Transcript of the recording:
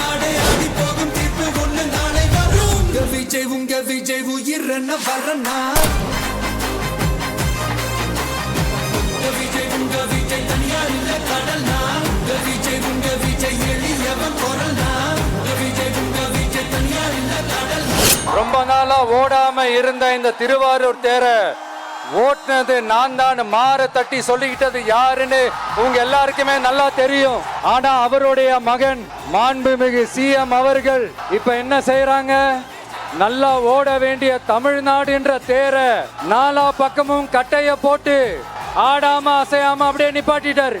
நாடே ஆடி போகும் தீர்ப்பு ஒண்ணு நாளை வரும். உங்க விஜய் உங்க விஜய் உயிர் என்ன வரனா விஜய் உங்க விஜய் தனியா இல்ல கடல்னா? விஜய் உங்க விஜய் எளியவன் குரல்னா விஜய் உங்க விஜய் தனியா இல்ல ரொம்ப நாளா ஓடாம இருந்த இந்த திருவாரூர் தேரை ஓட்டுனது நான் தான் மாற தட்டி சொல்லிக்கிட்டது யாருன்னு உங்க எல்லாருக்குமே நல்லா தெரியும். ஆனா அவருடைய மகன் மாண்புமிகு சிஎம் அவர்கள் இப்ப என்ன செய்யறாங்க நல்லா ஓட வேண்டிய தமிழ்நாடுன்ற தேர நாலா பக்கமும் கட்டைய போட்டு ஆடாம அசையாம அப்படியே நிப்பாட்டிட்டாரு.